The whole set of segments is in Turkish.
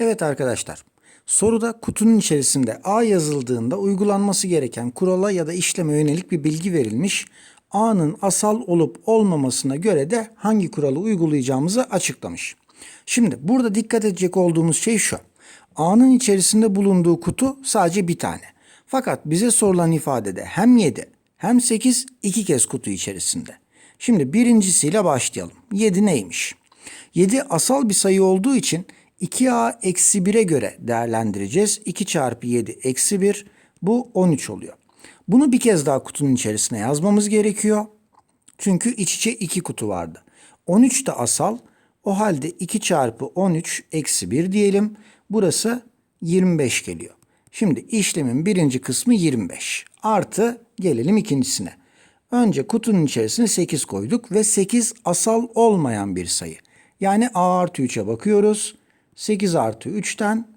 Evet arkadaşlar, soruda kutunun içerisinde A yazıldığında uygulanması gereken kurala ya da işleme yönelik bir bilgi verilmiş. A'nın asal olup olmamasına göre de hangi kuralı uygulayacağımızı açıklamış. Şimdi burada dikkat edecek olduğumuz şey şu. A'nın içerisinde bulunduğu kutu sadece bir tane. Fakat bize sorulan ifadede hem 7 hem 8 iki kez kutu içerisinde. Şimdi birincisiyle başlayalım. 7 neymiş? 7 asal bir sayı olduğu için 2a eksi 1'e göre değerlendireceğiz. 2 çarpı 7 eksi 1 bu 13 oluyor. Bunu bir kez daha kutunun içerisine yazmamız gerekiyor. Çünkü iç içe 2 kutu vardı. 13 de asal. O halde 2 çarpı 13 eksi 1 diyelim. Burası 25 geliyor. Şimdi işlemin birinci kısmı 25. Artı gelelim ikincisine. Önce kutunun içerisine 8 koyduk ve 8 asal olmayan bir sayı. Yani A artı 3'e bakıyoruz. 8 artı 3'ten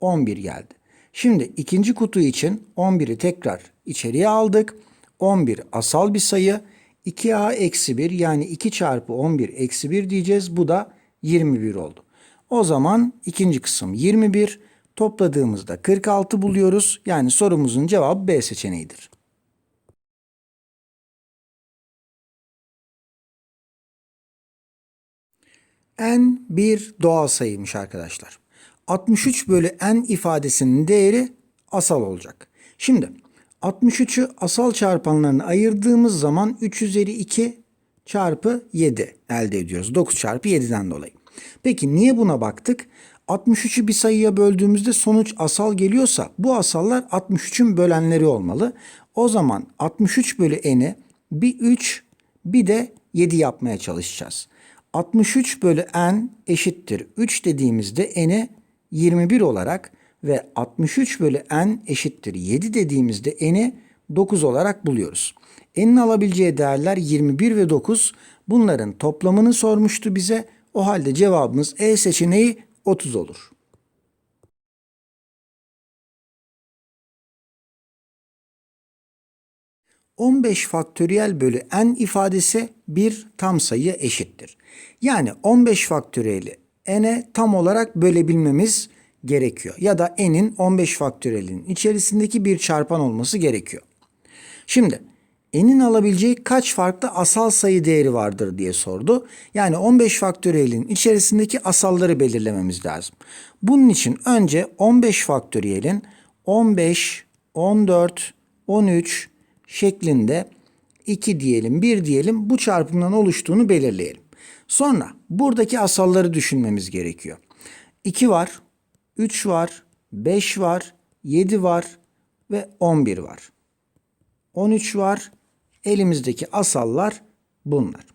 11 geldi. Şimdi ikinci kutu için 11'i tekrar içeriye aldık. 11 asal bir sayı. 2A eksi 1 yani 2 çarpı 11 eksi 1 diyeceğiz. Bu da 21 oldu. O zaman ikinci kısım 21. Topladığımızda 46 buluyoruz. Yani sorumuzun cevabı B seçeneğidir. N bir doğal sayıymış arkadaşlar. 63 bölü n ifadesinin değeri asal olacak. Şimdi 63'ü asal çarpanlarına ayırdığımız zaman 3 üzeri 2 çarpı 7 elde ediyoruz. 9 çarpı 7'den dolayı. Peki niye buna baktık? 63'ü bir sayıya böldüğümüzde sonuç asal geliyorsa bu asallar 63'ün bölenleri olmalı. O zaman 63 bölü n'i bir 3 bir de 7 yapmaya çalışacağız. 63 bölü n eşittir 3 dediğimizde n'i 21 olarak ve 63 bölü n eşittir 7 dediğimizde n'i 9 olarak buluyoruz. N'in alabileceği değerler 21 ve 9. Bunların toplamını sormuştu bize. O halde cevabımız E seçeneği 30 olur. ...15 faktöriyel bölü n ifadesi bir tam sayıya eşittir. Yani 15 faktöriyeli n'e tam olarak bölebilmemiz gerekiyor. Ya da n'in 15 faktöriyelinin içerisindeki bir çarpan olması gerekiyor. Şimdi n'in alabileceği kaç farklı asal sayı değeri vardır diye sordu. Yani 15 faktöriyelin içerisindeki asalları belirlememiz lazım. Bunun için önce 15 faktöriyelin 15, 14, 13 şeklinde 2 diyelim, 1 diyelim bu çarpımdan oluştuğunu belirleyelim. Sonra buradaki asalları düşünmemiz gerekiyor. 2 var, 3 var, 5 var, 7 var ve 11 var. 13 var. Elimizdeki asallar bunlar.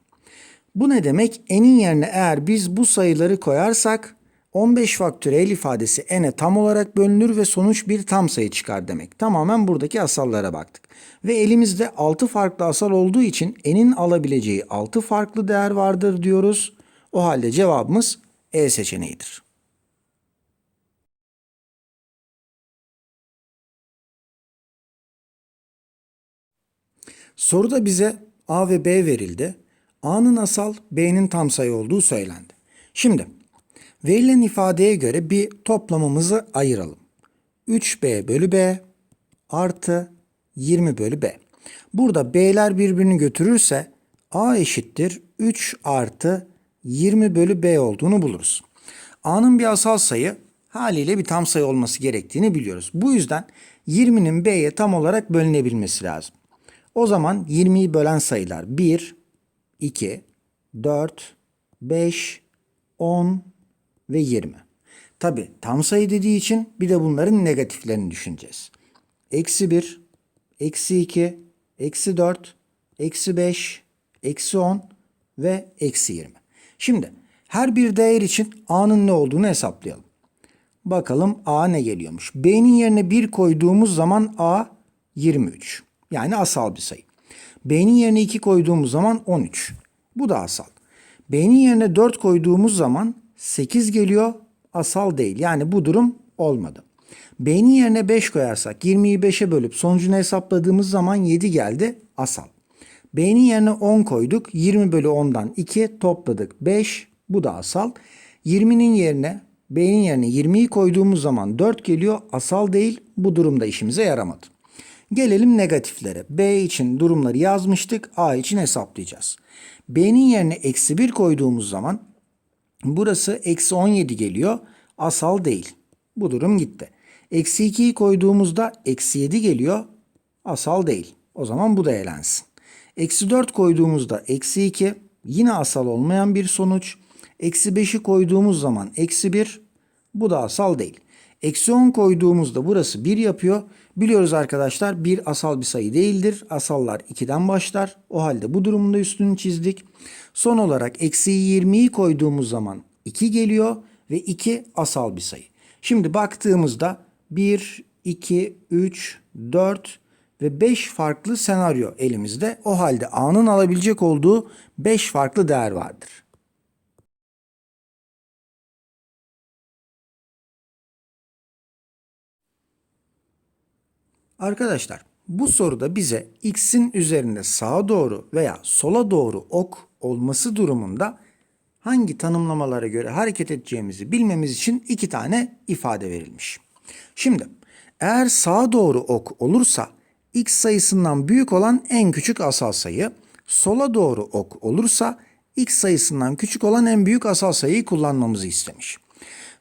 Bu ne demek? N'in yerine eğer biz bu sayıları koyarsak 15 faktöriyel ifadesi n'e tam olarak bölünür ve sonuç bir tam sayı çıkar demek. Tamamen buradaki asallara baktık. Ve elimizde 6 farklı asal olduğu için n'in alabileceği 6 farklı değer vardır diyoruz. O halde cevabımız E seçeneğidir. Soruda bize A ve B verildi. A'nın asal, B'nin tam sayı olduğu söylendi. Şimdi verilen ifadeye göre bir toplamımızı ayıralım. 3B bölü B artı 20 bölü B. Burada B'ler birbirini götürürse A eşittir 3 artı 20 bölü B olduğunu buluruz. A'nın bir asal sayı haliyle bir tam sayı olması gerektiğini biliyoruz. Bu yüzden 20'nin B'ye tam olarak bölünebilmesi lazım. O zaman 20'yi bölen sayılar 1, 2, 4, 5, 10 ve 20. Tabi tam sayı dediği için bir de bunların negatiflerini düşüneceğiz. Eksi 1, eksi 2, eksi 4, eksi 5, eksi 10 ve eksi 20. Şimdi her bir değer için A'nın ne olduğunu hesaplayalım. Bakalım A ne geliyormuş. B'nin yerine 1 koyduğumuz zaman A 23. Yani asal bir sayı. B'nin yerine 2 koyduğumuz zaman 13. Bu da asal. B'nin yerine 4 koyduğumuz zaman 8 geliyor. Asal değil. Yani bu durum olmadı. B'nin yerine 5 koyarsak 20'yi 5'e bölüp sonucunu hesapladığımız zaman 7 geldi. Asal. B'nin yerine 10 koyduk. 20 bölü 10'dan 2 topladık. 5. Bu da asal. 20'nin yerine B'nin yerine 20'yi koyduğumuz zaman 4 geliyor. Asal değil. Bu durumda işimize yaramadı. Gelelim negatiflere. B için durumları yazmıştık. A için hesaplayacağız. B'nin yerine eksi 1 koyduğumuz zaman burası eksi 17 geliyor. Asal değil. Bu durum gitti. Eksi 2'yi koyduğumuzda eksi 7 geliyor. Asal değil. O zaman bu da elensin. Eksi 4 koyduğumuzda eksi 2 yine asal olmayan bir sonuç. Eksi 5'i koyduğumuz zaman eksi 1 bu da asal değil. Eksi 10 koyduğumuzda burası 1 yapıyor. Biliyoruz arkadaşlar 1 asal bir sayı değildir. Asallar 2'den başlar. O halde bu durumda üstünü çizdik. Son olarak eksi 20'yi koyduğumuz zaman 2 geliyor ve 2 asal bir sayı. Şimdi baktığımızda 1, 2, 3, 4 ve 5 farklı senaryo elimizde. O halde A'nın alabilecek olduğu 5 farklı değer vardır. Arkadaşlar bu soruda bize x'in üzerinde sağa doğru veya sola doğru ok olması durumunda hangi tanımlamalara göre hareket edeceğimizi bilmemiz için iki tane ifade verilmiş. Şimdi eğer sağa doğru ok olursa x sayısından büyük olan en küçük asal sayı, sola doğru ok olursa x sayısından küçük olan en büyük asal sayıyı kullanmamızı istemiş.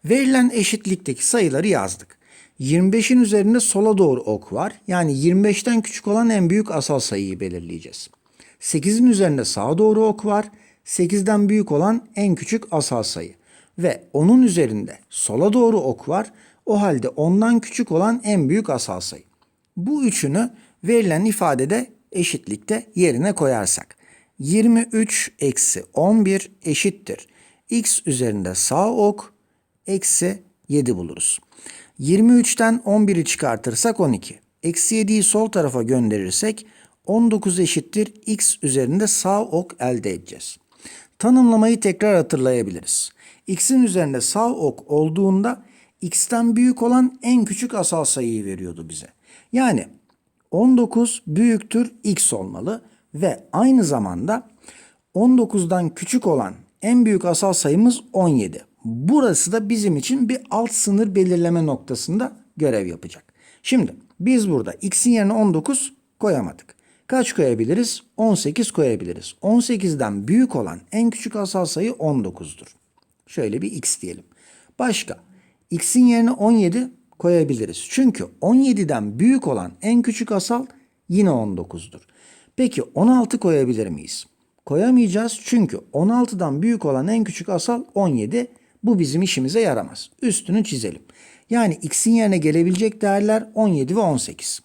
Verilen eşitlikteki sayıları yazdık. 25'in üzerinde sola doğru ok var. Yani 25'ten küçük olan en büyük asal sayıyı belirleyeceğiz. 8'in üzerinde sağa doğru ok var. 8'den büyük olan en küçük asal sayı. Ve onun üzerinde sola doğru ok var. O halde ondan küçük olan en büyük asal sayı. Bu üçünü verilen ifadede eşitlikte yerine koyarsak. 23 eksi 11 eşittir. x üzerinde sağ ok eksi 7 buluruz. 23'ten 11'i çıkartırsak 12. Eksi 7'yi sol tarafa gönderirsek 19 eşittir x üzerinde sağ ok elde edeceğiz. Tanımlamayı tekrar hatırlayabiliriz. x'in üzerinde sağ ok olduğunda x'ten büyük olan en küçük asal sayıyı veriyordu bize. Yani 19 büyüktür x olmalı ve aynı zamanda 19'dan küçük olan en büyük asal sayımız 17. Burası da bizim için bir alt sınır belirleme noktasında görev yapacak. Şimdi biz burada x'in yerine 19 koyamadık. Kaç koyabiliriz? 18 koyabiliriz. 18'den büyük olan en küçük asal sayı 19'dur. Şöyle bir x diyelim. Başka. X'in yerine 17 koyabiliriz. Çünkü 17'den büyük olan en küçük asal yine 19'dur. Peki 16 koyabilir miyiz? Koyamayacağız çünkü 16'dan büyük olan en küçük asal 17. Bu bizim işimize yaramaz. Üstünü çizelim. Yani x'in yerine gelebilecek değerler 17 ve 18.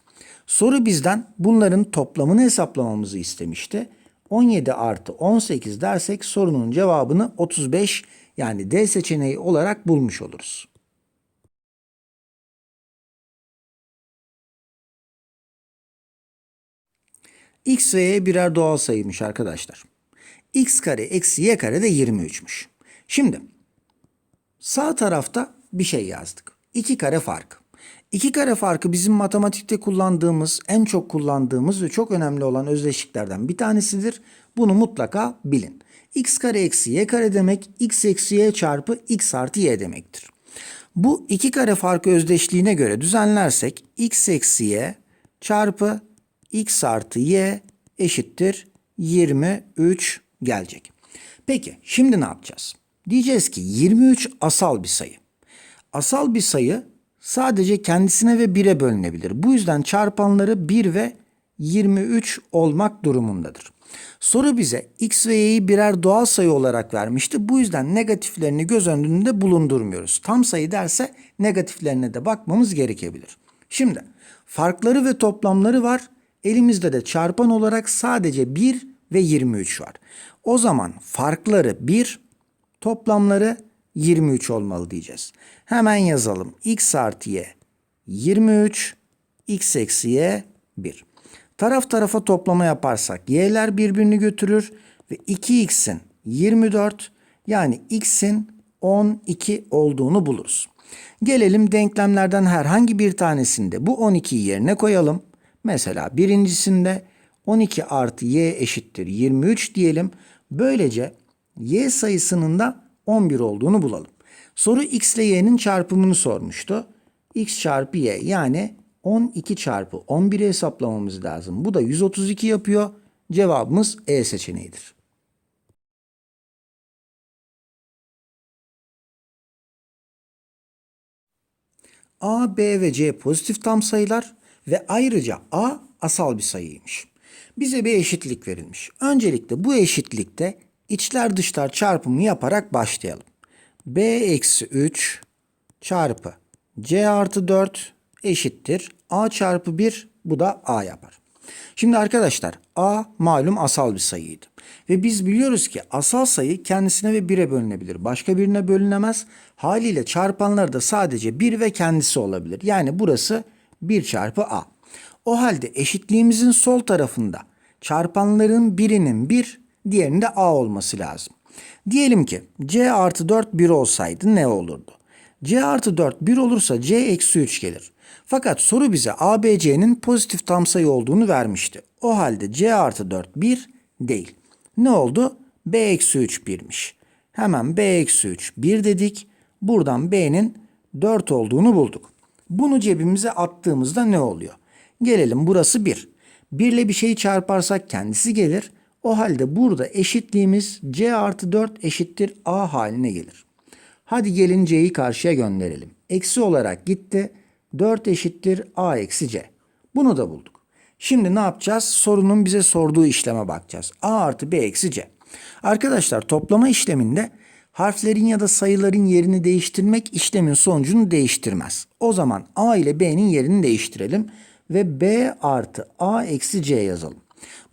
Soru bizden bunların toplamını hesaplamamızı istemişti. 17 artı 18 dersek sorunun cevabını 35 yani D seçeneği olarak bulmuş oluruz. X ve Y birer doğal sayıymış arkadaşlar. X kare eksi Y kare de 23'müş. Şimdi sağ tarafta bir şey yazdık. 2 kare farkı. 2 kare farkı bizim matematikte kullandığımız, en çok kullandığımız ve çok önemli olan özdeşliklerden bir tanesidir. Bunu mutlaka bilin. x kare eksi y kare demek x eksi y çarpı x artı y demektir. Bu iki kare farkı özdeşliğine göre düzenlersek x eksi y çarpı x artı y eşittir 23 gelecek. Peki şimdi ne yapacağız? Diyeceğiz ki 23 asal bir sayı. Asal bir sayı sadece kendisine ve 1'e bölünebilir. Bu yüzden çarpanları 1 ve 23 olmak durumundadır. Soru bize x ve y'yi birer doğal sayı olarak vermişti. Bu yüzden negatiflerini göz önünde bulundurmuyoruz. Tam sayı derse negatiflerine de bakmamız gerekebilir. Şimdi farkları ve toplamları var. Elimizde de çarpan olarak sadece 1 ve 23 var. O zaman farkları 1, toplamları 23 olmalı diyeceğiz. Hemen yazalım. x artı y 23, x eksi y 1. Taraf tarafa toplama yaparsak y'ler birbirini götürür ve 2x'in 24 yani x'in 12 olduğunu buluruz. Gelelim denklemlerden herhangi bir tanesinde bu 12'yi yerine koyalım. Mesela birincisinde 12 artı y eşittir 23 diyelim. Böylece y sayısının da 11 olduğunu bulalım. Soru x ile y'nin çarpımını sormuştu. x çarpı y yani 12 çarpı 11'i hesaplamamız lazım. Bu da 132 yapıyor. Cevabımız E seçeneğidir. A, B ve C pozitif tam sayılar ve ayrıca A asal bir sayıymış. Bize bir eşitlik verilmiş. Öncelikle bu eşitlikte içler dışlar çarpımı yaparak başlayalım. B eksi 3 çarpı C artı 4 eşittir. A çarpı 1 bu da A yapar. Şimdi arkadaşlar A malum asal bir sayıydı. Ve biz biliyoruz ki asal sayı kendisine ve 1'e bölünebilir. Başka birine bölünemez. Haliyle çarpanları da sadece 1 ve kendisi olabilir. Yani burası 1 çarpı A. O halde eşitliğimizin sol tarafında çarpanların birinin 1, diğerinin de A olması lazım. Diyelim ki C artı 4 1 olsaydı ne olurdu? C artı 4 1 olursa C eksi 3 gelir. Fakat soru bize ABC'nin pozitif tam sayı olduğunu vermişti. O halde C artı 4 1 değil. Ne oldu? B eksi 3 1'miş. Hemen B eksi 3 1 dedik. Buradan B'nin 4 olduğunu bulduk. Bunu cebimize attığımızda ne oluyor? Gelelim burası 1. 1 ile bir şeyi çarparsak kendisi gelir. O halde burada eşitliğimiz C artı 4 eşittir A haline gelir. Hadi gelin C'yi karşıya gönderelim. Eksi olarak gitti. 4 eşittir A eksi C. Bunu da bulduk. Şimdi ne yapacağız? Sorunun bize sorduğu işleme bakacağız. A artı B eksi C. Arkadaşlar toplama işleminde harflerin ya da sayıların yerini değiştirmek işlemin sonucunu değiştirmez. O zaman A ile B'nin yerini değiştirelim ve B artı A eksi C yazalım.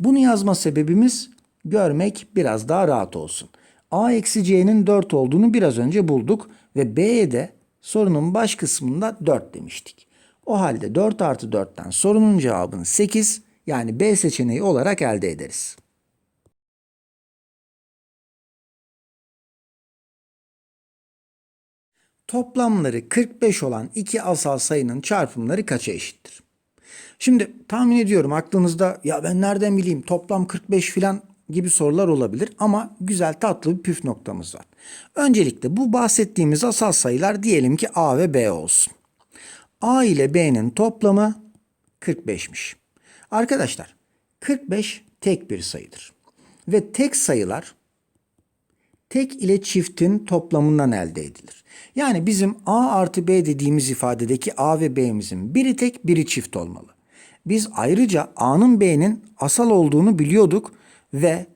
Bunu yazma sebebimiz görmek biraz daha rahat olsun. A eksi C'nin 4 olduğunu biraz önce bulduk ve B'ye de sorunun baş kısmında 4 demiştik. O halde 4 artı 4'ten sorunun cevabını 8 yani B seçeneği olarak elde ederiz. Toplamları 45 olan iki asal sayının çarpımları kaça eşittir? Şimdi tahmin ediyorum aklınızda ya ben nereden bileyim toplam 45 filan gibi sorular olabilir ama güzel tatlı bir püf noktamız var. Öncelikle bu bahsettiğimiz asal sayılar diyelim ki A ve B olsun. A ile B'nin toplamı 45'miş. Arkadaşlar 45 tek bir sayıdır. Ve tek sayılar tek ile çiftin toplamından elde edilir. Yani bizim A artı B dediğimiz ifadedeki A ve B'mizin biri tek biri çift olmalı. Biz ayrıca A'nın B'nin asal olduğunu biliyorduk ve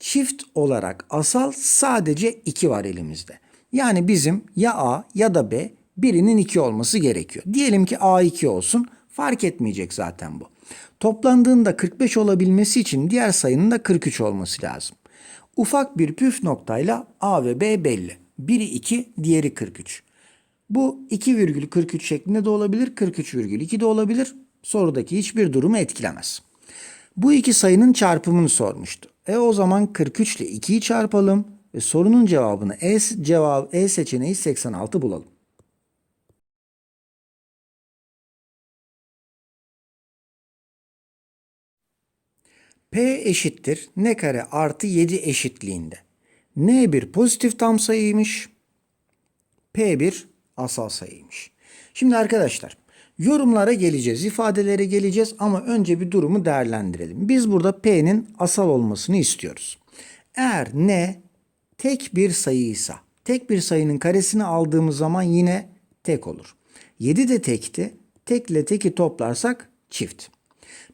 çift olarak asal sadece 2 var elimizde. Yani bizim ya A ya da B birinin 2 olması gerekiyor. Diyelim ki A 2 olsun fark etmeyecek zaten bu. Toplandığında 45 olabilmesi için diğer sayının da 43 olması lazım. Ufak bir püf noktayla A ve B belli. Biri 2, diğeri 43. Bu 2,43 şeklinde de olabilir, 43,2 de olabilir. Sorudaki hiçbir durumu etkilemez. Bu iki sayının çarpımını sormuştu. E o zaman 43 ile 2'yi çarpalım ve sorunun cevabını E, cevap, e seçeneği 86 bulalım. P eşittir n kare artı 7 eşitliğinde. N bir pozitif tam sayıymış. P bir asal sayıymış. Şimdi arkadaşlar yorumlara geleceğiz, ifadelere geleceğiz ama önce bir durumu değerlendirelim. Biz burada P'nin asal olmasını istiyoruz. Eğer N tek bir sayıysa, tek bir sayının karesini aldığımız zaman yine tek olur. 7 de tekti. Tek ile teki toplarsak çift.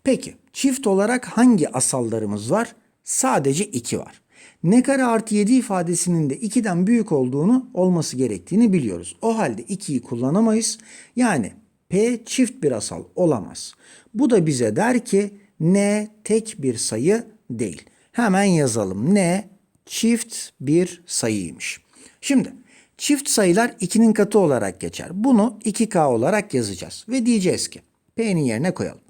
Peki çift olarak hangi asallarımız var? Sadece 2 var. Ne kare artı 7 ifadesinin de 2'den büyük olduğunu olması gerektiğini biliyoruz. O halde 2'yi kullanamayız. Yani P çift bir asal olamaz. Bu da bize der ki N tek bir sayı değil. Hemen yazalım. N çift bir sayıymış. Şimdi çift sayılar 2'nin katı olarak geçer. Bunu 2K olarak yazacağız. Ve diyeceğiz ki P'nin yerine koyalım.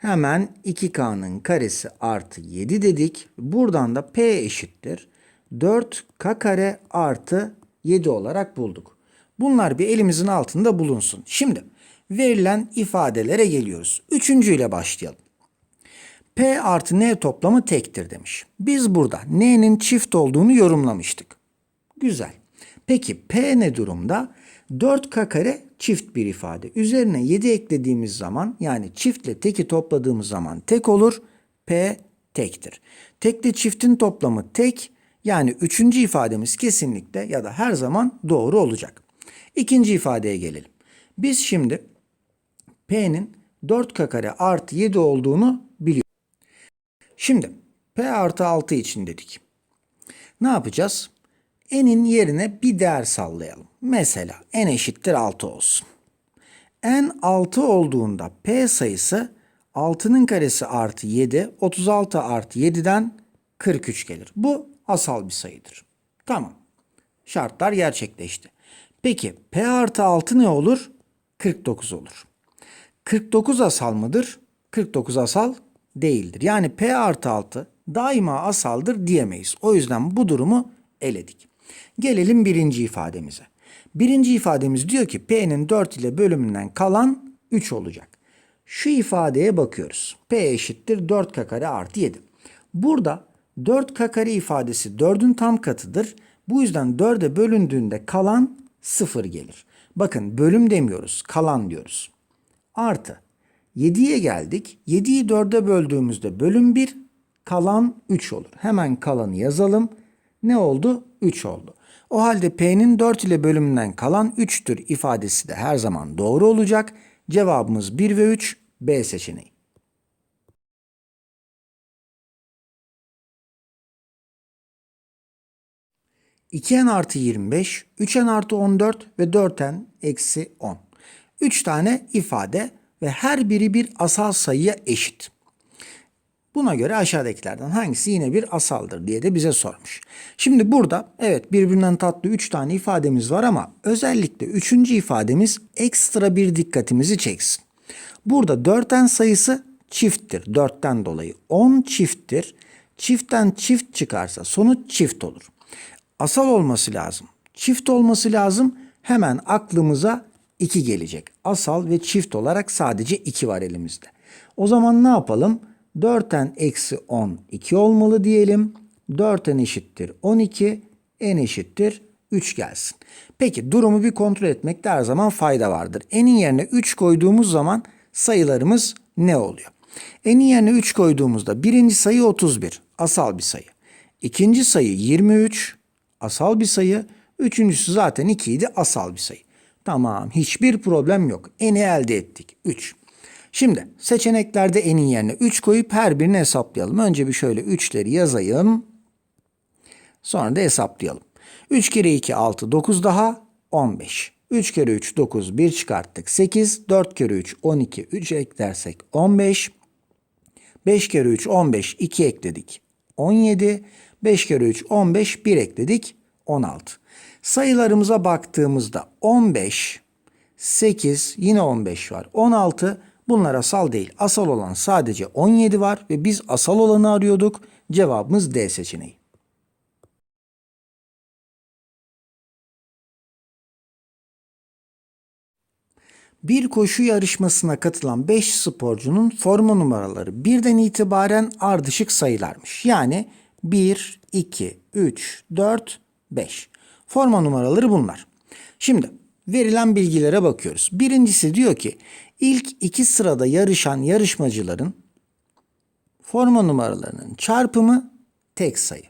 Hemen 2K'nın karesi artı 7 dedik. Buradan da P eşittir. 4K kare artı 7 olarak bulduk. Bunlar bir elimizin altında bulunsun. Şimdi verilen ifadelere geliyoruz. Üçüncüyle başlayalım. P artı N toplamı tektir demiş. Biz burada N'nin çift olduğunu yorumlamıştık. Güzel. Peki P ne durumda? 4K kare çift bir ifade. Üzerine 7 eklediğimiz zaman yani çiftle teki topladığımız zaman tek olur. P tektir. Tekle çiftin toplamı tek yani üçüncü ifademiz kesinlikle ya da her zaman doğru olacak. İkinci ifadeye gelelim. Biz şimdi P'nin 4K kare artı 7 olduğunu biliyoruz. Şimdi P artı 6 için dedik. Ne yapacağız? N'in yerine bir değer sallayalım. Mesela N eşittir 6 olsun. N 6 olduğunda P sayısı 6'nın karesi artı 7, 36 artı 7'den 43 gelir. Bu asal bir sayıdır. Tamam. Şartlar gerçekleşti. Peki P artı 6 ne olur? 49 olur. 49 asal mıdır? 49 asal değildir. Yani P artı 6 daima asaldır diyemeyiz. O yüzden bu durumu eledik. Gelelim birinci ifademize. Birinci ifademiz diyor ki P'nin 4 ile bölümünden kalan 3 olacak. Şu ifadeye bakıyoruz. P eşittir 4K kare artı 7. Burada 4K kare ifadesi 4'ün tam katıdır. Bu yüzden 4'e bölündüğünde kalan 0 gelir. Bakın bölüm demiyoruz, kalan diyoruz. Artı 7'ye geldik. 7'yi 4'e böldüğümüzde bölüm 1, kalan 3 olur. Hemen kalanı yazalım. Ne oldu? 3 oldu. O halde P'nin 4 ile bölümünden kalan 3'tür ifadesi de her zaman doğru olacak. Cevabımız 1 ve 3 B seçeneği. n artı 25, 3n artı 14 ve 4n eksi 10. 3 tane ifade ve her biri bir asal sayıya eşit. Buna göre aşağıdakilerden hangisi yine bir asaldır diye de bize sormuş. Şimdi burada evet birbirinden tatlı 3 tane ifademiz var ama özellikle 3. ifademiz ekstra bir dikkatimizi çeksin. Burada 4'ten sayısı çifttir 4'ten dolayı. 10 çifttir. Çiftten çift çıkarsa sonuç çift olur. Asal olması lazım. Çift olması lazım. Hemen aklımıza 2 gelecek. Asal ve çift olarak sadece 2 var elimizde. O zaman ne yapalım? 4n eksi 10 2 olmalı diyelim. 4n eşittir 12, n eşittir 3 gelsin. Peki durumu bir kontrol etmekte her zaman fayda vardır. n'in yerine 3 koyduğumuz zaman sayılarımız ne oluyor? n'in yerine 3 koyduğumuzda birinci sayı 31, asal bir sayı. İkinci sayı 23, asal bir sayı. Üçüncüsü zaten 2 idi, asal bir sayı. Tamam, hiçbir problem yok. n'i elde ettik, 3. Şimdi seçeneklerde n'in yerine 3 koyup her birini hesaplayalım. Önce bir şöyle 3'leri yazayım. Sonra da hesaplayalım. 3 kere 2 6 9 daha 15. 3 kere 3 9 1 çıkarttık 8. 4 kere 3 12 3 eklersek 15. 5 kere 3 15 2 ekledik 17. 5 kere 3 15 1 ekledik 16. Sayılarımıza baktığımızda 15 8 yine 15 var. 16 bunlar asal değil. Asal olan sadece 17 var ve biz asal olanı arıyorduk. Cevabımız D seçeneği. Bir koşu yarışmasına katılan 5 sporcunun forma numaraları birden itibaren ardışık sayılarmış. Yani 1, 2, 3, 4, 5. Forma numaraları bunlar. Şimdi verilen bilgilere bakıyoruz. Birincisi diyor ki ilk iki sırada yarışan yarışmacıların forma numaralarının çarpımı tek sayı.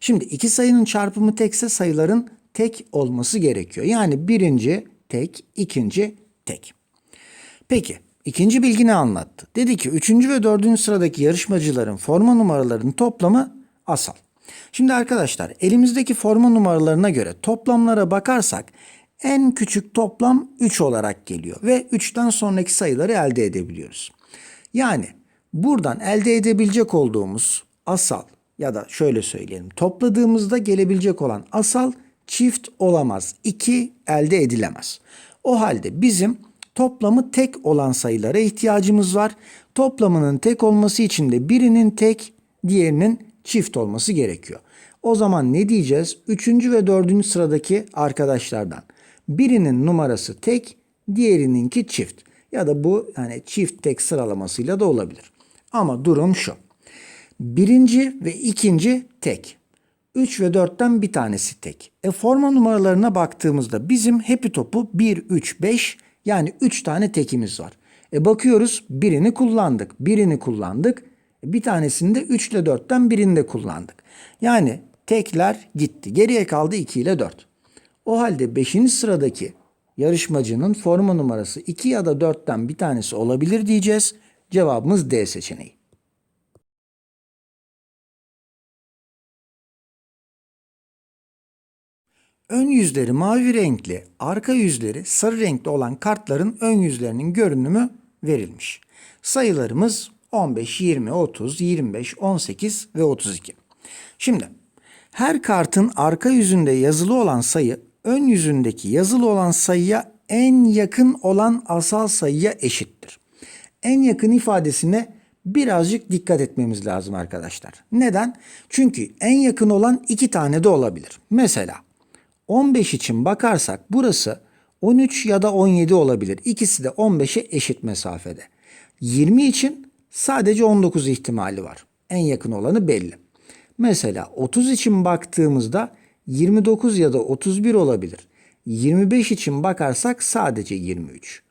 Şimdi iki sayının çarpımı tekse sayıların tek olması gerekiyor. Yani birinci tek, ikinci tek. Peki ikinci bilgi ne anlattı? Dedi ki üçüncü ve dördüncü sıradaki yarışmacıların forma numaralarının toplamı asal. Şimdi arkadaşlar elimizdeki forma numaralarına göre toplamlara bakarsak en küçük toplam 3 olarak geliyor ve 3'ten sonraki sayıları elde edebiliyoruz. Yani buradan elde edebilecek olduğumuz asal ya da şöyle söyleyelim topladığımızda gelebilecek olan asal çift olamaz. 2 elde edilemez. O halde bizim toplamı tek olan sayılara ihtiyacımız var. Toplamının tek olması için de birinin tek, diğerinin çift olması gerekiyor. O zaman ne diyeceğiz? Üçüncü ve dördüncü sıradaki arkadaşlardan. Birinin numarası tek, diğerininki çift. Ya da bu hani çift tek sıralamasıyla da olabilir. Ama durum şu. Birinci ve ikinci tek. 3 ve 4'ten bir tanesi tek. E forma numaralarına baktığımızda bizim happy topu 1, 3, 5 yani 3 tane tekimiz var. E bakıyoruz birini kullandık, birini kullandık. E bir tanesini de 3 ile 4'ten birini de kullandık. Yani tekler gitti. Geriye kaldı 2 ile 4. O halde 5. sıradaki yarışmacının forma numarası 2 ya da 4'ten bir tanesi olabilir diyeceğiz. Cevabımız D seçeneği. Ön yüzleri mavi renkli, arka yüzleri sarı renkli olan kartların ön yüzlerinin görünümü verilmiş. Sayılarımız 15, 20, 30, 25, 18 ve 32. Şimdi her kartın arka yüzünde yazılı olan sayı ön yüzündeki yazılı olan sayıya en yakın olan asal sayıya eşittir. En yakın ifadesine birazcık dikkat etmemiz lazım arkadaşlar. Neden? Çünkü en yakın olan iki tane de olabilir. Mesela 15 için bakarsak burası 13 ya da 17 olabilir. İkisi de 15'e eşit mesafede. 20 için sadece 19 ihtimali var. En yakın olanı belli. Mesela 30 için baktığımızda 29 ya da 31 olabilir. 25 için bakarsak sadece 23.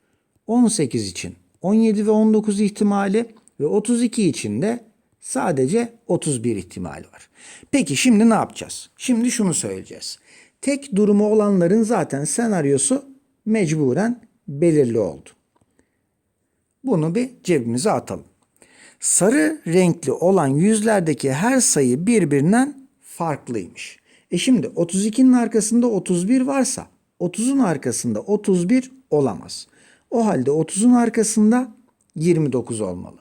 18 için 17 ve 19 ihtimali ve 32 için de sadece 31 ihtimali var. Peki şimdi ne yapacağız? Şimdi şunu söyleyeceğiz. Tek durumu olanların zaten senaryosu mecburen belirli oldu. Bunu bir cebimize atalım. Sarı renkli olan yüzlerdeki her sayı birbirinden farklıymış. E şimdi 32'nin arkasında 31 varsa 30'un arkasında 31 olamaz. O halde 30'un arkasında 29 olmalı.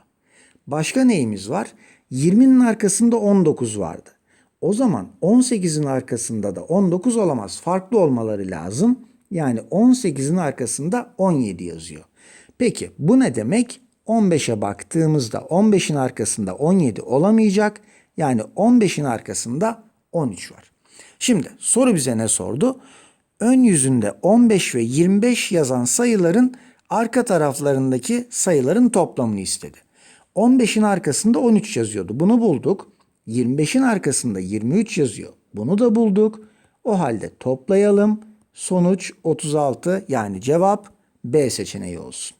Başka neyimiz var? 20'nin arkasında 19 vardı. O zaman 18'in arkasında da 19 olamaz. Farklı olmaları lazım. Yani 18'in arkasında 17 yazıyor. Peki bu ne demek? 15'e baktığımızda 15'in arkasında 17 olamayacak. Yani 15'in arkasında 13 var. Şimdi soru bize ne sordu? Ön yüzünde 15 ve 25 yazan sayıların arka taraflarındaki sayıların toplamını istedi. 15'in arkasında 13 yazıyordu. Bunu bulduk. 25'in arkasında 23 yazıyor. Bunu da bulduk. O halde toplayalım. Sonuç 36 yani cevap B seçeneği olsun.